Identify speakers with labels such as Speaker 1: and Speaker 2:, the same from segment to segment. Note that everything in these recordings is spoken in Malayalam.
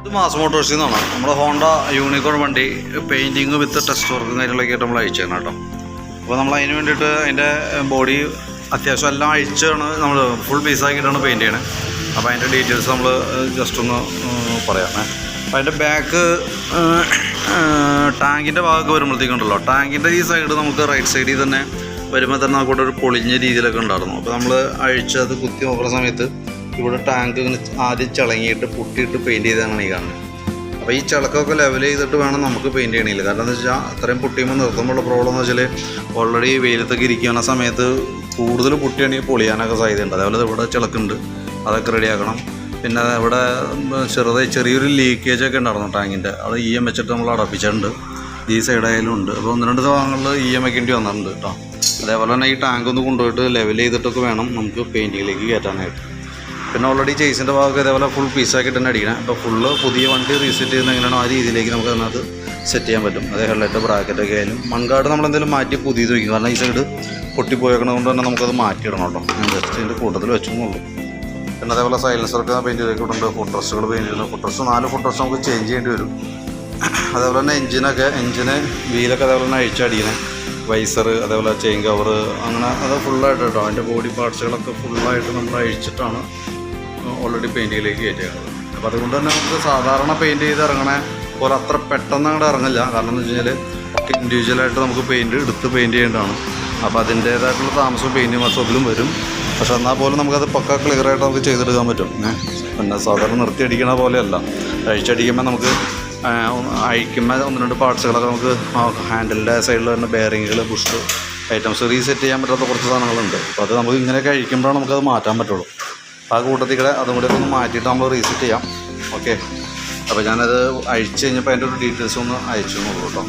Speaker 1: ഇത് മാസ് മോട്ടോഴ്സിൽ നിന്നാണ്. നമ്മുടെ ഹോണ്ട യൂണിക്കോൺ വണ്ടി പെയിന്റിങ് വിത്ത് ടെസ്റ്റ് വർക്കും കാര്യങ്ങളൊക്കെ ആയിട്ട് നമ്മൾ അയച്ചാണ് കേട്ടോ. അപ്പോൾ നമ്മൾ അതിന് വേണ്ടിയിട്ട് അതിന്റെ ബോഡി അത്യാവശ്യം എല്ലാം അഴിച്ചാണ് നമ്മൾ ഫുൾ പീസാക്കിയിട്ടാണ് പെയിന്റ് ചെയ്യണത് അപ്പോൾ അതിന്റെ ഡീറ്റെയിൽസ് നമ്മൾ ജസ്റ്റ് ഒന്ന് പറയാം. പറയാമേ അപ്പോൾ അതിന്റെ ബാക്ക് ടാങ്കിന്റെ ഭാഗമൊക്കെ വരുമ്പോഴത്തേക്കുണ്ടല്ലോ ടാങ്കിന്റെ ഈ സൈഡ് നമുക്ക് റൈറ്റ് സൈഡിൽ തന്നെ വരുമ്പോൾ തന്നെ നമുക്കിവിടെ ഒരു പൊളിഞ്ഞ രീതിയിലൊക്കെ ഉണ്ടായിരുന്നു. അപ്പോൾ നമ്മൾ അഴിച്ച് അത് കുത്തി നോക്കുന്ന സമയത്ത് ഇവിടെ ടാങ്ക് ഇങ്ങനെ ആദ്യം ചിളങ്ങിയിട്ട് പൊട്ടിയിട്ട് പെയിന്റ് ചെയ്താണ് ഈ കാണുന്നത്. അപ്പോൾ ഈ ചിളക്കമൊക്കെ ലെവൽ ചെയ്തിട്ട് വേണം നമുക്ക് പെയിന്റ് ചെയ്യണില്ല കാരണം എന്താ വെച്ചാൽ അത്രയും പൊട്ടിയുമ്പോൾ നിർത്തുമ്പോഴുള്ള പ്രോബ്ലം എന്ന് വെച്ചാൽ ഓൾറെഡി വെയിലത്തൊക്കെ ഇരിക്കുന്ന സമയത്ത് കൂടുതൽ പൊട്ടിയാണെങ്കിൽ പൊളിയാനൊക്കെ സാധ്യതയുണ്ട്. അതേപോലെ ഇവിടെ ചിളക്കുണ്ട്. അതൊക്കെ റെഡിയാക്കണം പിന്നെ ഇവിടെ ചെറുതായി ചെറിയൊരു ലീക്കേജ് ഒക്കെ ഉണ്ടായിരുന്നു ടാങ്കിന്റെ അത് ഇ എം വെച്ചിട്ട് നമ്മൾ അടപ്പിച്ചിട്ടുണ്ട്. ഈ സൈഡായാലും ഉണ്ട്. അപ്പോൾ ഒന്ന് രണ്ട് ഭാഗങ്ങളിൽ ഇ എം വെക്കേണ്ടി വന്നിട്ടുണ്ട് കേട്ടോ അതേപോലെ തന്നെ ഈ ടാങ്ക് ഒന്ന് കൊണ്ടുപോയിട്ട് ലെവൽ ചെയ്തിട്ടൊക്കെ വേണം നമുക്ക് പെയിന്റിങ്ങിലേക്ക് കയറ്റാനായിട്ട്. പിന്നെ ഓൾറെഡി ചേസിന്റെ ഭാഗമൊക്കെ ഇതേപോലെ ഫുൾ പീസാക്കി തന്നെ അടിക്കണം. അപ്പോൾ ഫുള്ള് പുതിയ വണ്ടി റീസെറ്റ് ചെയ്യുന്ന എങ്ങനെയാണോ ആ രീതിയിലേക്ക് നമുക്ക് അതിനകത്ത് സെറ്റ് ചെയ്യാൻ പറ്റും. അതേ ഹെഡ്ലൈറ്റ് ബ്രാക്കറ്റൊക്കെ ആയാലും. മൺകാട് നമ്മൾ എന്തെങ്കിലും മാറ്റി പുതിയത് വയ്ക്കും കാരണം ഈ സൈഡ് പൊട്ടിപ്പോയേക്കണത് കൊണ്ട് തന്നെ നമുക്കത് മാറ്റിയിടണം കേട്ടോ. ഞാൻ ജസ്റ്റ് ഇതിന്റെ കൂട്ടത്തിൽ വെച്ചെന്നുള്ളൂ പിന്നെ അതേപോലെ സൈലൻസറൊക്കെ പെയിന്റ് ചെയ്തിട്ടുണ്ട് ഫുട്രസ്സുകൾ പെയിന്റ് ചെയ്തിട്ടുണ്ട്. ഫുട്രസ് നാല് ഫുട്രസ് നമുക്ക് ചേഞ്ച് ചെയ്യേണ്ടി വരും. അതേപോലെ തന്നെ എഞ്ചിനൊക്കെ എഞ്ചിന് വീലൊക്കെ അതേപോലെ തന്നെ അഴിച്ചടിക്കണേ വൈസർ അതേപോലെ ചെയിൻ കവർ അങ്ങനെ അത് ഫുള്ളായിട്ട് കേട്ടോ അതിന്റെ ബോഡി പാർട്സുകളൊക്കെ ഫുള്ളായിട്ട് നമ്മൾ അഴിച്ചിട്ടാണ് ഓൾറെഡി പെയിന്റിങ്ങിലേക്ക് കയറ്റിയാണ് അപ്പോൾ അതുകൊണ്ട് തന്നെ നമുക്ക് സാധാരണ പെയിന്റ് ചെയ്ത് ഇറങ്ങണ പോലെ അത്ര പെട്ടെന്ന് അങ്ങോട്ട് ഇറങ്ങില്ല കാരണം എന്ന് വെച്ച് കഴിഞ്ഞാൽ ഇൻഡിവിജ്വലായിട്ട് നമുക്ക് പെയിന്റ് എടുത്ത് പെയിന്റ് ചെയ്യേണ്ടതാണ്. അപ്പോൾ അതിന്റേതായിട്ടുള്ള താമസവും പെയിന്റിങ് വർക്ക്ഷോപ്പിലും വരും. പക്ഷെ എന്നാൽ പോലും നമുക്കത് പക്ക ക്ലിയറായിട്ട് നമുക്ക് ചെയ്തെടുക്കാൻ പറ്റും. പിന്നെ സാധാരണ നിർത്തി അടിക്കണ പോലെയല്ല. അഴിച്ചടിക്കുമ്പോൾ നമുക്ക് അഴിക്കുമ്പോൾ ഒന്ന് രണ്ട് പാർട്സുകളൊക്കെ നമുക്ക് ഹാൻഡിലിന്റെ സൈഡിൽ വരുന്ന ബെയറിങ്ങുകൾ ബുഷ് ഐറ്റംസ് റീസെറ്റ് ചെയ്യാൻ പറ്റാത്ത കുറച്ച് സാധനങ്ങളുണ്ട്. അപ്പോൾ അത് നമുക്ക് ഇങ്ങനെയൊക്കെ അഴിക്കുമ്പോഴാണ് നമുക്കത് മാറ്റാൻ പറ്റുള്ളൂ. ആ കൂട്ടത്തിൽ കൂടെ അതും കൂടെ ഒന്ന് മാറ്റിയിട്ട് നമ്മൾ റീസെറ്റ് ചെയ്യാം. ഓക്കെ അപ്പോൾ ഞാനത് അഴിച്ചു കഴിഞ്ഞപ്പോൾ അതിന്റെ ഒരു ഡീറ്റെയിൽസ് ഒന്ന് അയച്ചു നോക്കൂ കേട്ടോ.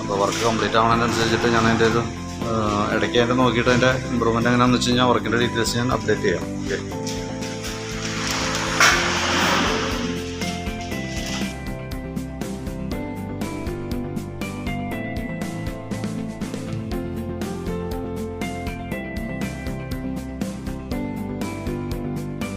Speaker 1: അപ്പോൾ വർക്ക് കംപ്ലീറ്റ് ആവണതിനനുസരിച്ചിട്ട് ഞാൻ അതിന്റെ ഒരു ഇടയ്ക്ക് അതിന്റെ നോക്കിയിട്ട് അതിന്റെ ഇമ്പ്രൂവ്മെന്റ് എങ്ങനെയാണെന്ന് വെച്ച് കഴിഞ്ഞാൽ വർക്കിന്റെ ഡീറ്റെയിൽസ് ഞാൻ അപ്ഡേറ്റ് ചെയ്യാം. ഓക്കെ